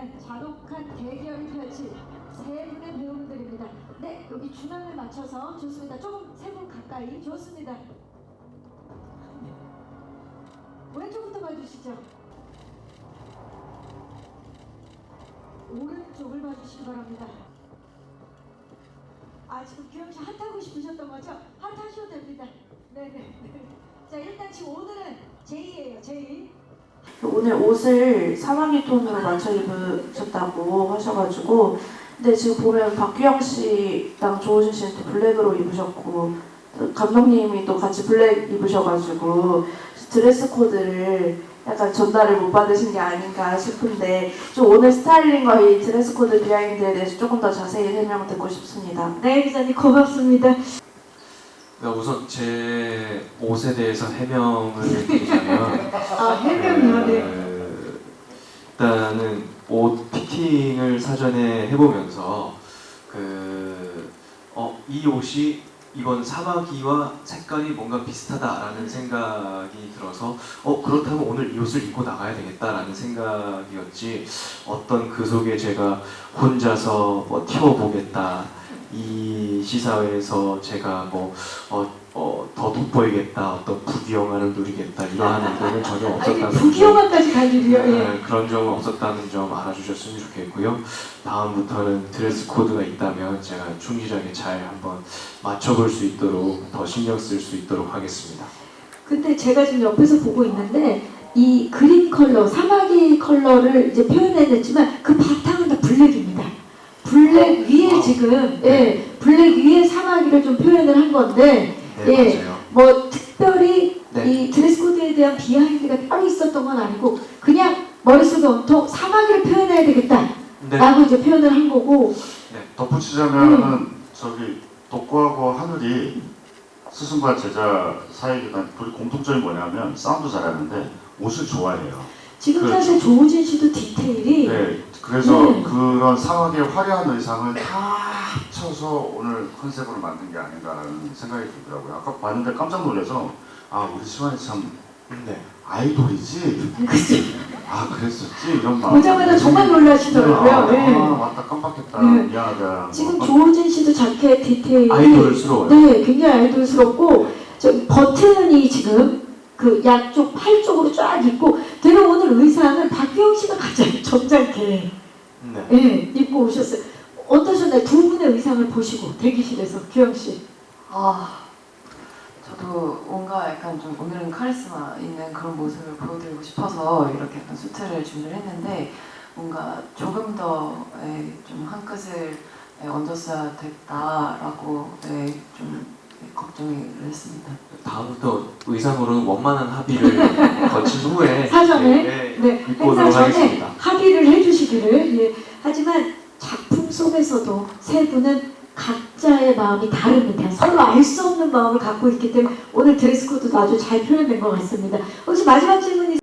네, 잔혹한 대결이 펼칠 세 분의 배우분들입니다. 네, 여기 중앙을 맞춰서 좋습니다. 조금 세 분 가까이 좋습니다. 왼쪽부터 봐주시죠. 오른쪽을 봐주시기 바랍니다. 아 지금 규영 씨 핫하고 싶으셨던 거죠? 핫하셔도 됩니다. 네네. 네. 자 일단 지금 오늘은 제이예요. 제이. 오늘 옷을 사마귀 톤으로 맞춰 입으셨다고 하셔가지고 근데 지금 보면 박규영 씨랑 조우진 씨는 또 블랙으로 입으셨고 또 감독님이 또 같이 블랙 입으셔가지고 드레스 코드를 약간 전달을 못 받으신 게 아닌가 싶은데 좀 오늘 스타일링과 이 드레스 코드 비하인드에 대해서 조금 더 자세히 설명 듣고 싶습니다. 네 기자님 고맙습니다. 네, 우선 제 옷에 대해서 해명을 드리자면 아 해명이요. 네. 그, 일단은 옷 피팅을 사전에 해보면서 그, 어, 이 옷이 이건 사마귀와 색깔이 뭔가 비슷하다라는 생각이 들어서 어 그렇다면 오늘 이 옷을 입고 나가야 되겠다라는 생각이었지 어떤 그 속에 제가 혼자서 뭐 튀어보겠다 이 시사회에서 제가 뭐 어, 어, 더 돋보이겠다 어떤 부귀영화를 누리겠다 이러한 의도는 전혀 아 이게 없었다는 점 부기영화까지 갈 일이요. 예. 네, 그런 점은 없었다는 점 알아주셨으면 좋겠고요. 다음부터는 드레스 코드가 있다면 제가 충실하게 잘 한번 맞춰볼 수 있도록 더 신경 쓸 수 있도록 하겠습니다. 근데 제가 지금 옆에서 보고 있는데 이 그린 컬러, 사마귀 컬러를 이제 표현해냈지만 그 바탕은 다 블랙입니다. 블랙 위에 아. 지금 예, 블랙 위에 사마귀를 좀 표현을 한 건데 네, 예. 맞아요. 뭐 특별히 네. 이 드레스 코드에 대한 비하인드가 따로 있었던 건 아니고 그냥 머릿속에 온통 사마귀를 표현해야 되겠다라고 네, 이제 표현을 한 거고 네. 덧붙이자면은 저기 덕구하고 하늘이 스승과 제자 사이가 둘이 공통점이 뭐냐면 싸움도 잘하는데 옷을 좋아해요. 지금 그렇죠. 사실 조우진 씨도 디테일이 네, 그래서 네. 그런 상하게 화려한 의상을 다 합쳐서 오늘 컨셉으로 만든 게 아닌가라는 생각이 들더라고요. 아까 봤는데 깜짝 놀라서 아 우리 시환이 참 네. 아이돌이지. 그치? 아 그랬었지 이런 마음. 보자마자 정말 놀라시더라고요. 아, 네. 아, 맞다 깜빡했다. 네. 미안하다. 지금 뭐, 조우진 씨도 자켓 디테일이 아이돌스러워요. 네, 굉장히 아이돌스럽고 저 버튼이 지금 그 양쪽 팔 쪽으로 쫙 있고 되게 오늘 의상을 박규영 씨가 가장 점잖게 네. 예, 입고 오셨어요. 어떠셨나요? 두 분의 의상을 보시고 대기실에서 규영 씨. 아, 저도 뭔가 약간 좀 오늘은 카리스마 있는 그런 모습을 보여드리고 싶어서 이렇게 약간 수트를 준비를 했는데 뭔가 조금 더좀한 끗을 예, 얹었어야 됐다라고 예, 좀 예, 걱정을 했습니다. 다음부터 의상으로는 원만한 합의를 거친 후에 사전에? 네, 네, 입고 행사 전에 하겠습니다. 합의를 해주시기를. 예. 하지만 작품 속에서도 세 분은 각자의 마음이 다릅니다. 서로 알 수 없는 마음을 갖고 있기 때문에 오늘 드레스 코드도 아주 잘 표현된 것 같습니다. 혹시 마지막 질문이